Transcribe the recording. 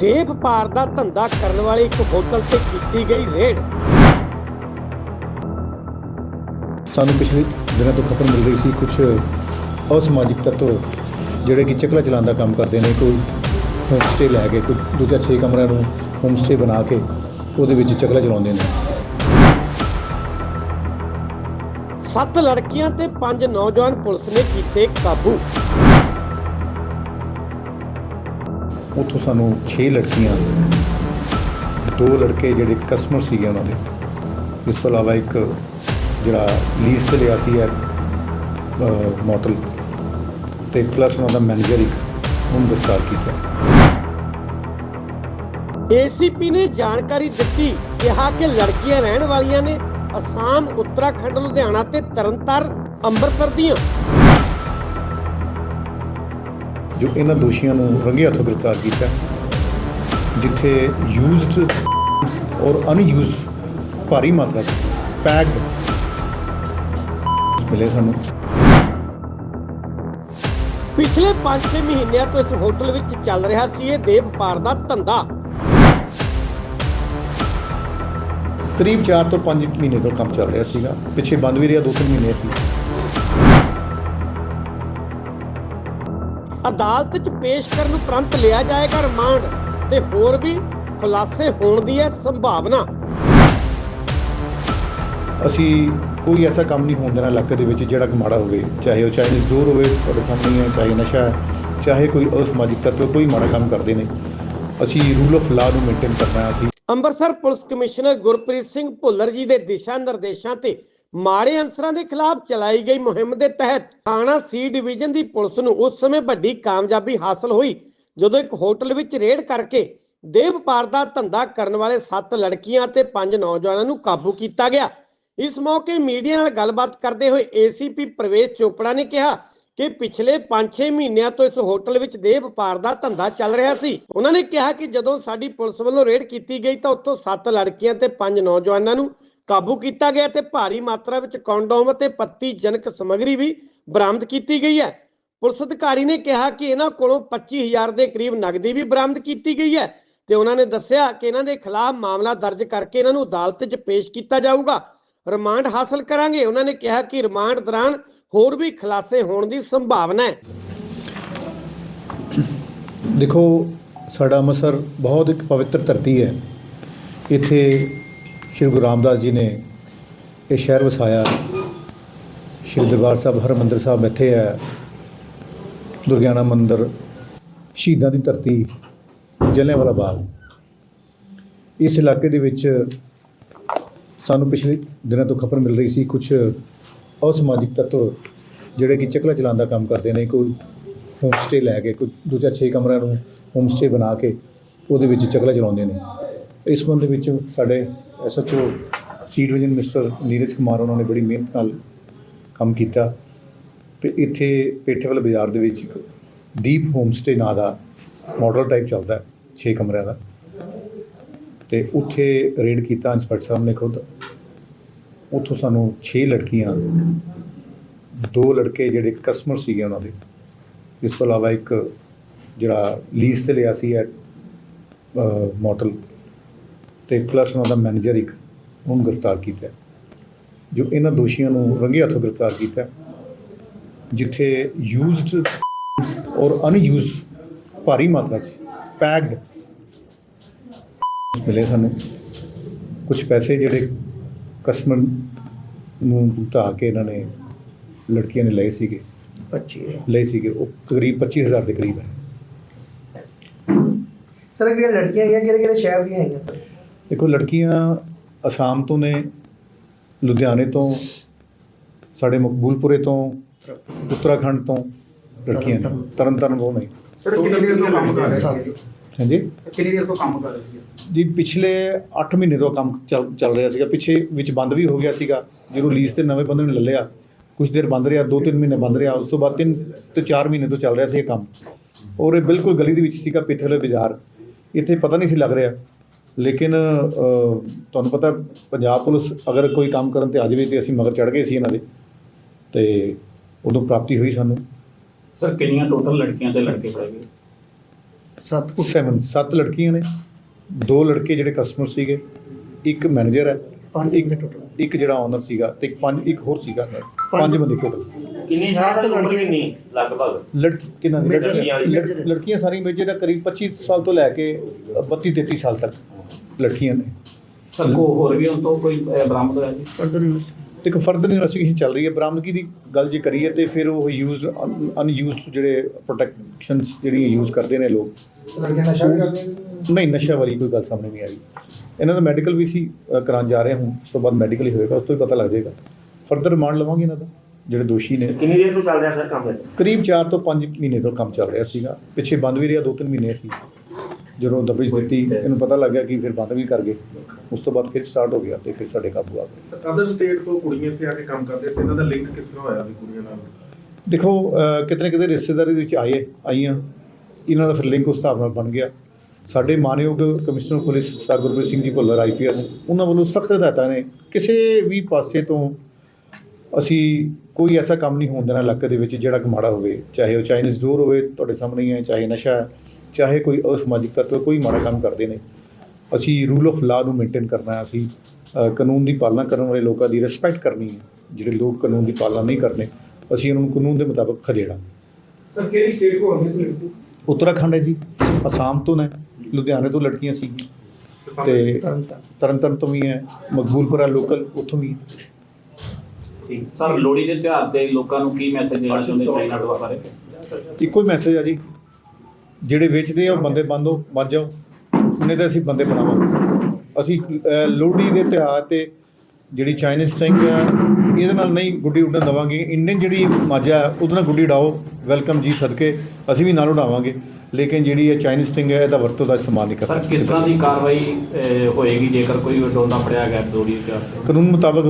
ਦੇਹ ਵਪਾਰ ਦਾ ਧੰਦਾ ਕਰਨ ਵਾਲੇ ਇੱਕ ਹੋਟਲ ਤੇ ਕੀਤੀ ਗਈ ਰੇਡ। ਸਾਨੂੰ ਪਿਛਲੇ ਦਿਨਾਂ ਤੋਂ ਖਬਰ ਮਿਲ ਰਹੀ ਸੀ ਕੁਝ ਅਸਮਾਜਿਕ ਤੱਤਵ ਜਿਹੜੇ ਕਿ ਚੱਕਲਾ ਚਲਾਉਣ ਦਾ ਕੰਮ ਕਰਦੇ ਨੇ ਕੋਈ ਹੋਮ ਸਟੇ ਲੈ ਕੇ ਕੋਈ ਦੂਜਾ 6 ਕਮਰਿਆਂ ਨੂੰ ਹੋਮ ਸਟੇ ਬਣਾ ਕੇ ਉਹਦੇ ਵਿੱਚ ਚੱਕਲਾ ਚਲਾਉਂਦੇ ਨੇ। ਸੱਤ ਲੜਕੀਆਂ ਤੇ ਪੰਜ ਨੌਜਵਾਨ ਪੁਲਿਸ ਨੇ ਕੀਤੇ ਕਾਬੂ। ਉੱਥੋਂ ਸਾਨੂੰ 6 ਲੜਕੀਆਂ, ਦੋ ਲੜਕੇ ਜਿਹੜੇ ਕਸਟਮਰ ਸੀਗੇ ਉਹਨਾਂ ਦੇ। ਇਸ ਤੋਂ ਇਲਾਵਾ ਇੱਕ ਜਿਹੜਾ ਲੀਜ਼ ਤੇ ਲਿਆ ਸੀ ਹੈ ਮੋਟਲ ਤੇ ਪਲੱਸ ਉਹਨਾਂ ਦਾ ਮੈਨੇਜਰ ਇੱਕ, ਉਹਨੂੰ ਗ੍ਰਿਫਤਾਰ ਕੀਤਾ। ਏਸੀਪੀ ਨੇ ਜਾਣਕਾਰੀ ਦਿੱਤੀ, ਕਿਹਾ ਕਿ ਲੜਕੀਆਂ ਰਹਿਣ ਵਾਲੀਆਂ ਨੇ ਅਸਾਮ, ਉੱਤਰਾਖੰਡ, ਲੁਧਿਆਣਾ ਤੇ ਤਰਨਤਾਰਨ, ਅੰਮ੍ਰਿਤਸਰ ਦੀਆਂ। ਜੋ ਇਹਨਾਂ ਦੋਸ਼ੀਆਂ ਨੂੰ ਰੰਗੇ ਹੱਥੋਂ ਗ੍ਰਿਫਤਾਰ ਕੀਤਾ ਜਿੱਥੇ ਯੂਜ਼ਡ ਔਰ ਅਨਯੂਜ਼ਡ ਭਾਰੀ ਮਾਤਰਾ ਚ ਪੈਕਡ ਮਿਲੇ ਸਾਨੂੰ। ਪਿਛਲੇ 5-6 ਮਹੀਨਿਆਂ ਤੋਂ ਇਸ ਹੋਟਲ ਵਿੱਚ ਚੱਲ ਰਿਹਾ ਸੀ ਇਹ ਦੇਹ ਵਪਾਰ ਦਾ ਧੰਦਾ। ਕਰੀਬ 4 ਤੋਂ 5 ਮਹੀਨੇ ਤੋਂ ਕੰਮ ਚੱਲ ਰਿਹਾ ਸੀਗਾ। ਪਿੱਛੇ ਬੰਦ ਵੀ ਰਿਹਾ 2-3 ਮਹੀਨੇ ਸੀ। ਅਦਾਲਤ 'ਚ ਪੇਸ਼ ਕਰਨ ਉਪਰੰਤ ਲਿਆ ਜਾਏਗਾ ਰਿਮਾਂਡ ਤੇ ਹੋਰ ਵੀ ਖੁਲਾਸੇ ਹੋਣ ਦੀ ਹੈ ਸੰਭਾਵਨਾ। ਅਸੀਂ ਕੋਈ ਐਸਾ ਕੰਮ ਨਹੀਂ ਹੋਣ ਦੇਣਾ ਇਲਾਕੇ ਦੇ ਵਿੱਚ ਜਿਹੜਾ ਕਿ ਮਾੜਾ ਹੋਵੇ ਚਾਹੇ ਉਹ ਚਾਈਨੀਜ਼ ਡੋਰ ਹੋਵੇ ਤੁਹਾਡੇ ਸਾਹਮਣੇ ਹੈ ਚਾਹੇ ਨਸ਼ਾ ਹੈ ਚਾਹੇ ਕੋਈ ਅਸਮਾਜਿਕ ਤੱਤਵ ਕੋਈ ਮਾੜਾ ਕੰਮ ਕਰਦੇ ਨੇ। ਅਸੀਂ ਰੂਲ ਆਫ ਲਾ ਨੂੰ ਮੇਨਟੇਨ ਕਰਨਾ ਹੈ ਅਸੀਂ ਅੰਮ੍ਰਿਤਸਰ ਪੁਲਿਸ ਕਮਿਸ਼ਨਰ ਗੁਰਪ੍ਰੀਤ ਸਿੰਘ ਭੁੱਲਰ ਜੀ ਦੇ ਦਿਸ਼ਾ ਨਿਰਦੇਸ਼ਾਂ ਤੇ ਮਾੜੇ ਅਨਸਰਾਂ ਦੇ ਖਿਲਾਫ ਚਲਾਈ ਗਈ ਮੁਹਿੰਮ ਦੇ ਤਹਿਤ ਥਾਣਾ ਸੀ ਡਿਵੀਜ਼ਨ ਦੀ ਪੁਲਿਸ ਨੂੰ ਉਸ ਸਮੇਂ ਵੱਡੀ ਕਾਮਯਾਬੀ ਹਾਸਲ ਹੋਈ, ਜਦੋਂ ਇੱਕ ਹੋਟਲ ਵਿੱਚ ਰੇਡ ਕਰਕੇ ਦੇਹ ਵਪਾਰ ਦਾ ਧੰਦਾ ਕਰਨ ਵਾਲੇ 7 ਲੜਕੀਆਂ ਤੇ 5 ਨੌਜਵਾਨਾਂ ਨੂੰ ਕਾਬੂ ਕੀਤਾ ਗਿਆ। ਇਸ ਮੌਕੇ ਮੀਡੀਆ ਨਾਲ ਗੱਲਬਾਤ ਕਰਦੇ ਹੋਏ ਏਸੀਪੀ ਪ੍ਰਵੇਸ਼ ਚੋਪੜਾ ਨੇ ਕਿਹਾ ਕਿ ਪਿਛਲੇ 5-6 ਮਹੀਨਿਆਂ ਤੋਂ ਇਸ ਹੋਟਲ ਵਿੱਚ ਦੇਹ ਵਪਾਰ ਦਾ ਧੰਦਾ ਚੱਲ ਰਿਹਾ ਸੀ। ਉਹਨਾਂ ਨੇ ਕਿਹਾ ਕਿ ਜਦੋਂ ਸਾਡੀ ਪੁਲਿਸ ਵੱਲੋਂ ਰੇਡ ਕੀਤੀ ਗਈ ਤਾਂ ਉੱਥੋਂ 7 ਲੜਕੀਆਂ ਤੇ 5 ਨੌਜਵਾਨਾਂ ਨੂੰ ਕਾਬੂ ਕੀਤਾ ਗਿਆ ਤੇ ਭਾਰੀ ਮਾਤਰਾ ਵਿੱਚ ਕੰਡੋਮ ਅਤੇ ਪੱਤੀ ਜਨਕ ਵੀ ਬਰਾਮਦ ਕੀਤੀ ਗਈ ਹੈ। ਪੁਲਿਸ ਅਧਿਕਾਰੀ ਨੇ ਕਿਹਾ ਕਿ ਇਹਨਾਂ ਕੋਲੋਂ 25000 ਦੇ ਕਰੀਬ ਨਗਦੀ ਵੀ ਬਰਾਮਦ ਕੀਤੀ ਗਈ ਹੈ ਤੇ ਉਹਨਾਂ ਨੇ ਦੱਸਿਆ ਕਿ ਇਹਨਾਂ ਦੇ ਖਿਲਾਫ ਮਾਮਲਾ ਦਰਜ ਕਰਕੇ ਇਹਨਾਂ ਨੂੰ ਅਦਾਲਤ 'ਚ ਪੇਸ਼ ਕੀਤਾ ਜਾਊਗਾ। ਰਿਮਾਂਡ ਹਾਸਲ ਕਰਾਂਗੇ। ਉਹਨਾਂ ਨੇ ਕਿਹਾ ਕਿ ਰਿਮਾਂਡ ਦੌਰਾਨ ਹੋਰ ਵੀ ਖੁਲਾਸੇ ਹੋਣ ਦੀ ਸੰਭਾਵਨਾ ਹੈ। ਦੇਖੋ, ਸਾਡਾ ਅੰਮ੍ਰਿਤਸਰ ਬਹੁਤ ਇੱਕ ਪਵਿੱਤਰ ਧਰਤੀ ਹੈ। ਇੱਥੇ ਸ਼੍ਰੀ ਗੁਰੂ ਰਾਮਦਾਸ ਜੀ ਨੇ ਇਹ ਸ਼ਹਿਰ ਵਸਾਇਆ। ਸ਼੍ਰੀ ਦਰਬਾਰ ਸਾਹਿਬ ਹਰਿਮੰਦਰ ਸਾਹਿਬ ਇੱਥੇ ਹੈ। ਦੁਰਗਿਆਨਾ ਮੰਦਿਰ, ਸ਼ਹੀਦਾਂ ਦੀ ਧਰਤੀ ਜਲਿਆਂਵਾਲਾ ਬਾਗ। ਇਸ ਇਲਾਕੇ ਦੇ ਵਿੱਚ ਸਾਨੂੰ ਪਿਛਲੇ ਦਿਨਾਂ ਤੋਂ ਖਬਰ ਮਿਲ ਰਹੀ ਸੀ ਕੁਝ ਅਸਮਾਜਿਕ ਤੱਤਵ ਜਿਹੜੇ ਕਿ ਚੱਕਲਾ ਚਲਾਉਣ ਦਾ ਕੰਮ ਕਰਦੇ ਨੇ, ਕੋਈ ਹੋਮ ਸਟੇ ਲੈ ਕੇ, ਕੋਈ ਦੂਜਾ 6 ਕਮਰਿਆਂ ਨੂੰ ਹੋਮ ਸਟੇ ਬਣਾ ਕੇ ਉਹਦੇ ਵਿੱਚ ਚੱਕਲਾ ਚਲਾਉਂਦੇ ਨੇ। ਇਸ ਸੰਬੰਧ ਵਿੱਚ ਸਾਡੇ SHO C division mister Neeraj Kumar ਉਹਨਾਂ ਨੇ ਬੜੀ ਮਿਹਨਤ ਨਾਲ ਕੰਮ ਕੀਤਾ ਤੇ ਇੱਥੇ ਪੇਠੇਵਾਲ ਬਾਜ਼ਾਰ ਦੇ ਵਿੱਚ ਇੱਕ ਦੀਪ ਹੋਮ ਸਟੇ ਨਾਂ ਦਾ ਮਾਡਲ ਟਾਈਪ ਚੱਲਦਾ 6 ਕਮਰਿਆਂ ਦਾ। ਤੇ ਉੱਥੇ ਰੇਡ ਕੀਤਾ ਇੰਸਪੈਕਟਰ ਸਾਹਿਬ ਨੇ ਖੁਦ। ਉੱਥੋਂ ਸਾਨੂੰ 6 ਲੜਕੀਆਂ, ਦੋ ਲੜਕੇ ਜਿਹੜੇ ਕਸਟਮਰ ਸੀਗੇ ਉਹਨਾਂ ਦੇ। ਇਸ ਤੋਂ ਇਲਾਵਾ ਇੱਕ ਜਿਹੜਾ ਲੀਜ਼ ਤੇ ਲਿਆ ਸੀ ਇਹ ਮੋਟਲ ਤੇ ਪਲੱਸ ਉਹਨਾਂ ਦਾ ਮੈਨੇਜਰ ਇੱਕ ਉਹਨੂੰ ਗ੍ਰਿਫਤਾਰ ਕੀਤਾ। ਜੋ ਇਹਨਾਂ ਦੋਸ਼ੀਆਂ ਨੂੰ ਰੰਗੇ ਹੱਥੋਂ ਗ੍ਰਿਫਤਾਰ ਕੀਤਾ। ਜਿੱਥੇ ਯੂਜ਼ਡ ਔਰ ਅਨਯੂਜ਼ਡ ਭਾਰੀ ਮਾਤਰਾ ਚ ਪੈਕਡ ਮਿਲੇ ਸਾਨੂੰ। ਕੁਝ ਪੈਸੇ ਜਿਹੜੇ ਕਸਟਮਰ ਨੂੰ ਭੁਗਤਾ ਕੇ ਇਹਨਾਂ ਨੇ ਲੜਕੀਆਂ ਨੇ ਲਏ ਸੀਗੇ। 25 ਲਏ ਸੀਗੇ ਉਹ ਕਰੀਬ 25000 ਦੇ ਕਰੀਬ ਹੈ। ਸਰ ਇਹ ਜਿਹੜੀਆਂ ਲੜਕੀਆਂ ਹੈਗੀਆਂ ਕਿਹੜੇ ਕਿਹੜੇ ਸ਼ਹਿਰ ਦੀਆਂ ਹੈਗੀਆਂ? ਦੇਖੋ ਲੜਕੀਆਂ ਅਸਾਮ ਤੋਂ ਨੇ ਲੁਧਿਆਣੇ ਤੋਂ ਸਾਡੇ ਮਕਬੂਲਪੁਰੇ ਤੋਂ ਉੱਤਰਾਖੰਡ ਤੋਂ ਲੜਕੀਆਂ ਨੇ ਤਰਨ ਤਾਰਨ ਤੋਂ ਨਹੀਂ। ਸਰ ਕਿੰਨੀ ਦੇਰ ਤੋਂ ਕੰਮ ਕਰ ਰਹੇ ਸੀ ਹਾਂਜੀ? ਕਿੰਨੀ ਦੇਰ ਤੋਂ ਕੰਮ ਕਰ ਰਹੇ ਸੀ ਜੀ ਪਿਛਲੇ 8 ਮਹੀਨੇ ਤੋਂ ਕੰਮ ਚੱਲ ਚੱਲ ਰਿਹਾ ਸੀਗਾ। ਪਿੱਛੇ ਵਿੱਚ ਬੰਦ ਵੀ ਹੋ ਗਿਆ ਸੀਗਾ। ਜਦੋਂ ਲੀਜ਼ ਤੇ ਨਵੇਂ ਬੰਦੇ ਨੇ ਲੈ ਲਿਆ ਕੁਝ ਦੇਰ ਬੰਦ ਰਿਹਾ 2-3 ਮਹੀਨੇ ਬੰਦ ਰਿਹਾ ਉਸ ਤੋਂ ਬਾਅਦ 3 ਤੋਂ 4 ਮਹੀਨੇ ਤੋਂ ਚੱਲ ਰਿਹਾ ਸੀ ਇਹ ਕੰਮ। ਔਰ ਇਹ ਬਿਲਕੁਲ ਗਲੀ ਦੇ ਵਿੱਚ ਸੀਗਾ ਪਿੱਠੇਲੇ ਬਾਜ਼ਾਰ। ਇੱਥੇ ਪਤਾ ਨਹੀਂ ਸੀ ਲੱਗ ਰਿਹਾ ਲੇਕਿਨ ਤੁਹਾਨੂੰ ਪਤਾ ਪੰਜਾਬ ਪੁਲਿਸ ਅਗਰ ਕੋਈ ਕੰਮ ਕਰਨ ਤੇ ਆ ਜਾਵੇ ਤੇ ਅਸੀਂ ਮਗਰ ਚੜ ਗਏ ਸੀ ਇਹਨਾਂ ਦੇ ਤੇ ਉਦੋਂ ਪ੍ਰਾਪਤੀ ਹੋਈ ਸਾਨੂੰ। ਸਰ ਕਿੰਨੀਆਂ ਟੋਟਲ ਲੜਕੀਆਂ ਤੇ ਲੜਕੇ ਫੜੇ ਗਏ? ਸੱਤ ਸੈਵਨ ਸੱਤ ਲੜਕੀਆਂ ਨੇ। ਦੋ ਲੜਕੇ ਜਿਹੜੇ ਕਸਟਮਰ ਸੀਗੇ ਇੱਕ ਮੈਨੇਜਰ ਹੈ ਪੰਜ ਇੱਕ total। ਇੱਕ ਜਿਹੜਾ ਓਨਰ ਸੀਗਾ ਤੇ ਇੱਕ ਪੰਜ ਇੱਕ ਹੋਰ ਸੀਗਾ। ਪੰਜ ਬੰਦੇ ਟੋਟਲ ਕਿੰਨੀ ਸਾਲ ਦੀ ਉਮਰ ਕਿੰਨੀ? ਲਗਭਗ? ਲੜਕੀ ਕਿੰਨਾ। ਲੜਕੀਆਂ ਸਾਰੀਆਂ ਮੇਜਰ ਦਾ ਕਰੀਬ 25 ਸਾਲ ਤੋਂ ਲੈ ਕੇ 32 33 ਸਾਲ ਤੱਕ। ਲੜਕੀਆਂ ਨੇ। ਸਰ ਕੋ ਹੋਰ ਵੀ ਹੁਣ ਤੋਂ ਕੋਈ ਅਹ, ਬਰਾਮਦ ਹੋਇਆ ਜੀ? ਫਰਦਰ ਇੱਕ ਫਰਦਰ ਇਨਵੈਸਟੀਗੇਸ਼ਨ ਚੱਲ ਰਹੀ ਹੈ। ਬਰਾਮਦਗੀ ਦੀ ਗੱਲ ਜੇ ਕਰੀਏ ਤੇ ਫਿਰ ਉਹ ਯੂਜ਼ ਅਨਯੂਜ਼ਡ ਜਿਹੜੇ ਪ੍ਰੋਟੈਕਸ਼ਨਸ ਜਿਹੜੀਆਂ ਯੂਜ਼ ਕਰਦੇ ਨੇ ਲੋਕ। ਲੜਕੀਆਂ ਨਸ਼ਾ ਵੀ ਕਰਦੀਆਂ ਨਹੀਂ ਨਸ਼ਾ ਵਾਲੀ ਕੋਈ ਗੱਲ ਸਾਹਮਣੇ ਨਹੀਂ ਆਈ ਇਹਨਾਂ ਦਾ ਮੈਡੀਕਲ ਵੀ ਸੀ ਅ, ਕਰਾਉਣ ਜਾ ਰਹੇ ਹਾਂ ਉਸ ਤੋਂ ਬਾਅਦ ਮੈਡੀਕਲ ਹੀ ਹੋਏਗਾ ਉਸ ਤੋਂ ਹੀ ਪਤਾ ਲੱਗ ਜਾਏਗਾ। ਫਰਦਰ ਰਿਮਾਂਡ ਲਵਾਂਗੇ ਇਹਨਾਂ ਦਾ ਜਿਹੜੇ ਦੋਸ਼ੀ ਨੇ। ਕਿੰਨੀ ਦੇਰ ਤੋਂ ਚੱਲ ਰਿਹਾ ਸਰ ਕੰਮ ਇਹ? ਕਰੀਬ 4 ਤੋਂ 5 ਮਹੀਨੇ ਤੋਂ ਕੰਮ ਚੱਲ ਰਿਹਾ ਸੀਗਾ। ਪਿੱਛੇ ਬੰਦ ਵੀ ਰਿਹਾ 2-3 ਮਹੀਨੇ ਸੀ। ਜਦੋਂ ਦਬਿਸ਼ ਦਿੱਤੀ ਇਹਨੂੰ ਪਤਾ ਲੱਗ ਗਿਆ ਕਿ ਫਿਰ ਬੰਦ ਵੀ ਕਰ ਗਏ। ਉਸ ਤੋਂ ਬਾਅਦ ਫਿਰ ਸਟਾਰਟ ਹੋ ਗਿਆ ਤੇ ਫਿਰ ਸਾਡੇ ਕਾਬੂ ਆ ਗਏ। ਅਦਰ ਸਟੇਟ ਤੋਂ ਕੁੜੀਆਂ ਇੱਥੇ ਆ ਕੇ ਕੰਮ ਕਰਦੇ ਸੀ ਇਹਨਾਂ ਦਾ ਲਿੰਕ ਕਿਸ ਤਰ੍ਹਾਂ ਹੋਇਆ ਵੀ ਕੁੜੀਆਂ ਨਾਲ? ਦੇਖੋ ਕਿਤੇ ਨਾ ਕਿਤੇ ਰਿਸ਼ਤੇਦਾਰੀ ਦੇ ਵਿੱਚ ਆਏ ਆਈਆਂ। ਇਹਨਾਂ ਦਾ ਫਿਰ ਲਿੰਕ ਉਸ ਹਿਸਾਬ ਨਾਲ ਬਣ ਗਿਆ। ਸਾਡੇ ਮਾਨਯੋਗ commissioner police sir Gurpreet Singh ji Bhullar IPS ਉਹਨਾਂ ਵੱਲੋਂ ਸਖਤ ਹਦਾਇਤਾਂ ਨੇ। ਕਿਸੇ ਵੀ ਪਾਸੇ ਤੋਂ ਅਸੀਂ ਕੋਈ ਐਸਾ ਕੰਮ ਨਹੀਂ ਹੋਣ ਦੇਣਾ ਇਲਾਕੇ ਦੇ ਵਿੱਚ ਜਿਹੜਾ ਕਿ ਮਾੜਾ ਹੋਵੇ ਚਾਹੇ ਉਹ ਚਾਈਨੀਜ਼ ਡੋਰ ਹੋਵੇ ਤੁਹਾਡੇ ਸਾਹਮਣੇ ਹੀ ਹੈ ਚਾਹੇ ਨਸ਼ਾ ਹੈ। ਚਾਹੇ ਕੋਈ ਅਸਮਾਜਿਕ ਤੱਤਵ ਕੋਈ ਮਾੜਾ ਕੰਮ ਕਰਦੇ ਨੇ ਅਸੀਂ ਰੂਲ ਆਫ ਲਾ ਨੂੰ ਮੇਨਟੇਨ ਕਰਨਾ ਹੈ ਅਸੀਂ ਕਾਨੂੰਨ ਦੀ ਪਾਲਣਾ ਕਰਨ ਵਾਲੇ ਲੋਕਾਂ ਦੀ ਰਿਸਪੈਕਟ ਕਰਨੀ ਹੈ ਜਿਹੜੇ ਲੋਕ ਕਾਨੂੰਨ ਦੀ ਪਾਲਣਾ ਨਹੀਂ ਕਰਨੇ ਅਸੀਂ ਉਹਨਾਂ ਨੂੰ ਕਾਨੂੰਨ ਦੇ ਮੁਤਾਬਕ ਖਦੇੜਾ ਸਰ ਕਿਹੜੀ ਸਟੇਟ ਕੋ ਆਉਂਦੀ ਸੀ ਲੜਕੀ ਉੱਤਰਾਖੰਡ ਹੈ ਜੀ ਅਸਾਮ ਤੋਂ ਨੇ ਲੁਧਿਆਣੇ ਤੋਂ ਲੜਕੀਆਂ ਸੀਗੀਆਂ। ਤੇ ਤਰਨਤਾਰਨ ਤੋਂ ਵੀ ਹੈ ਮਕਬੂਲਪੁਰਾ ਲੋਕਲ ਉੱਥੋਂ ਵੀ ਹੈ। ਸਰ ਲੋਹੜੀ ਦੇ ਤਿਉਹਾਰ ਤੇ ਲੋਕਾਂ ਨੂੰ ਕੀ ਮੈਸੇਜ ਦੇਣਾ ਚਾਹੁੰਦੇ ਚਾਈਨਾ ਬਾਰੇ? ਇੱਕੋ ਹੀ ਮੈਸੇਜ ਆ ਜੀ ਜਿਹੜੇ ਵੇਚਦੇ ਆ ਉਹ ਬੰਦੇ ਬੰਦੋ ਬਣ ਜਾਓ। ਨਹੀਂ ਤਾਂ ਅਸੀਂ ਬੰਦੇ ਬਣਾਵਾਂਗੇ। ਅਸੀਂ ਲੋਹੜੀ ਦੇ ਤਿਉਹਾਰ ਤੇ ਜਿਹੜੀ ਚਾਈਨੀਜ਼ ਸਟਿੰਗ ਆ ਇਹਦੇ ਨਾਲ ਨਹੀਂ ਗੁੱਡੀ ਉੱਡਣ ਦਵਾਂਗੇ। ਇੰਡੀਅਨ ਜਿਹੜੀ ਮਾਜਾ ਹੈ, ਉਹਦੇ ਨਾਲ ਗੁੱਡੀ ਉਡਾਓ। ਵੈਲਕਮ ਜੀ ਸਦਕੇ। ਅਸੀਂ ਵੀ ਨਾਲ ਉਡਾਵਾਂਗੇ। ਲੇਕਿਨ ਜਿਹੜੀ ਇਹ ਚਾਈਨੀਜ਼ ਸਟਿੰਗ ਹੈ ਇਹਦਾ ਵਰਤੋਂ ਦਾ ਇਸਤੇਮਾਲ ਨਹੀਂ ਸਰ ਕਰਨਾ ਕਿਸ ਤਰ੍ਹਾਂ ਦੀ ਕਾਰਵਾਈ ਹੋਏਗੀ ਜੇਕਰ ਕੋਈ ਡੋਨਾ ਫੜਿਆ ਗਿਆ ਲੋਹੜੀ ਦੇ ਤਿਉਹਾਰ ਤੇ? ਕਾਨੂੰਨ ਮੁਤਾਬਕ